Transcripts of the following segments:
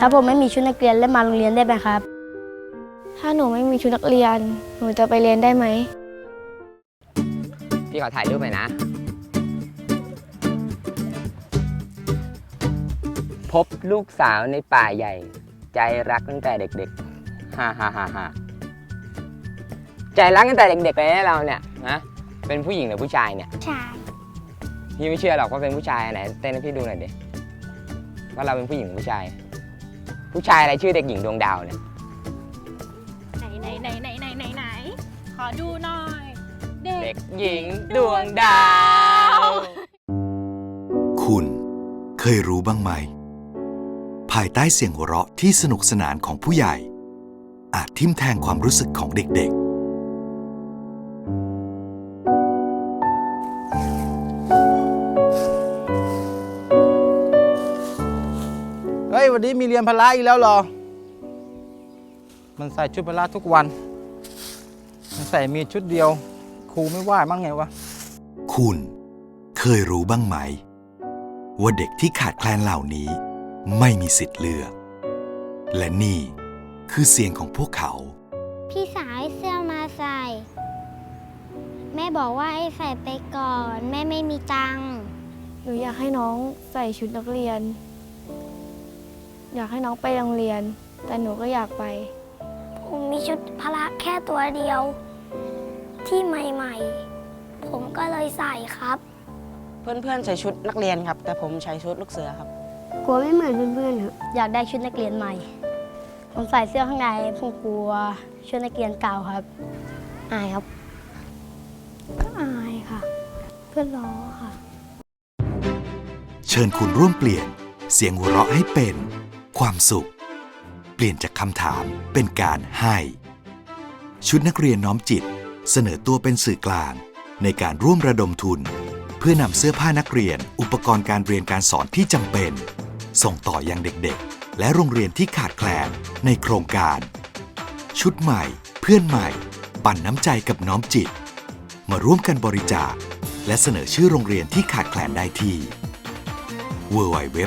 ถ้าผมไม่มีชุดนักเรียนแล้วมาโรงเรียนได้ไหมครับ ถ้าหนูไม่มีชุดนักเรียน หนูจะไปเรียนได้ไหม พี่ขอถ่ายรูปหน่อยนะ พบลูกสาวในป่าใหญ่ ใจรักตั้งแต่เด็กๆฮ่าฮ่าฮ่าฮ่าใจรักตั้งแต่เด็กๆเลยนะเราเนี่ยนะเป็นผู้หญิงหรือผู้ชายเนี่ยใช่พี่ไม่เชื่อหรอกว่าเป็นผู้ชายไหนเต้นให้พี่ดูหน่อยดิว่าเราเป็นผู้หญิงหรือผู้ชาย ผู้ชายอะไรชื่อเด็กหญิงดวงดาวเนี่ยไหนไหนไหนไหนไหนไหนไหนขอดูหน่อย เด็เด็กกหญิงดวงดาว คุณเคยรู้บ้างไหม ภายใต้เสียงหัวเราะที่สนุกสนานของผู้ใหญ่ อาจทิ่มแทงความรู้สึกของเด็กเวันนี้มีเรียนพละอีกแล้วเหรอ มันใส่ชุดพละทุกวัน มันใส่มีชุดเดียว ครูไม่ว่ามั้งไงวะๆคุณเคยรู้บ้างไหม ว่าเด็กที่ขาดแคลนเหล่านี้ ไม่มีสิทธิ์เลือก และนี่คือเสียงของพวกเขา พี่สายเสื้อมาใส่ แม่บอกว่าให้ใส่ไปก่อน แม่ไม่มีตังค์ หนูอยากให้น้องใส่ชุดนักเรียน อยากให้น้องไปโรงเรียน แต่หนูก็อยากไป ผมมีชุดพละแค่ตัวเดียว ที่ใหม่ๆ ผมก็เลยใส่ครับ เพื่อนๆใส่ชุดนักเรียนครับ แต่ผมใช้ชุดลูกเสือครับ กลัวไม่เหมือนเพื่อนๆครับอยากได้ชุดนักเรียนใหม่ ผมใส่เสื้อข้างในผมกลัวชุดนักเรียนเก่าครับ อายครับ ก็อายค่ะ เพื่อนล้อค่ะ เชิญคุณร่วมเปลี่ยน เสียงหัวเราะให้เป็น ความสุข เปลี่ยนจากคำถามเป็นการให้ ชุดนักเรียนน้อมจิตเสนอตัวเป็นสื่อกลาง ในการร่วมระดมทุน เพื่อนำเสื้อผ้านักเรียน อุปกรณ์การเรียนการสอนที่จำเป็น ส่งต่อยังเด็กๆ และโรงเรียนที่ขาดแคลนในโครงการ ชุดใหม่ เพื่อนใหม่ ปั่นน้ำใจกับน้อมจิต มาร่วมกันบริจาคและเสนอชื่อโรงเรียนที่ขาดแคลนได้ที่ w w w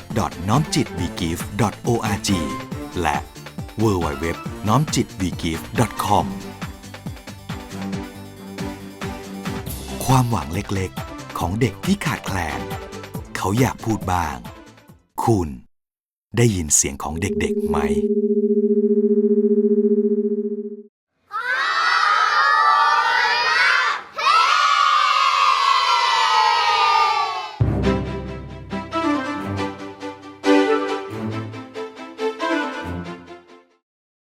n o m j i t w e g i v e o r g และ w w w n o m j i t w e g i v e com ความหวังเล็กๆ ของเด็กที่ขาดแคลน เขาอยากพูดบ้าง คุณได้ยินเสียงของเด็กๆไหม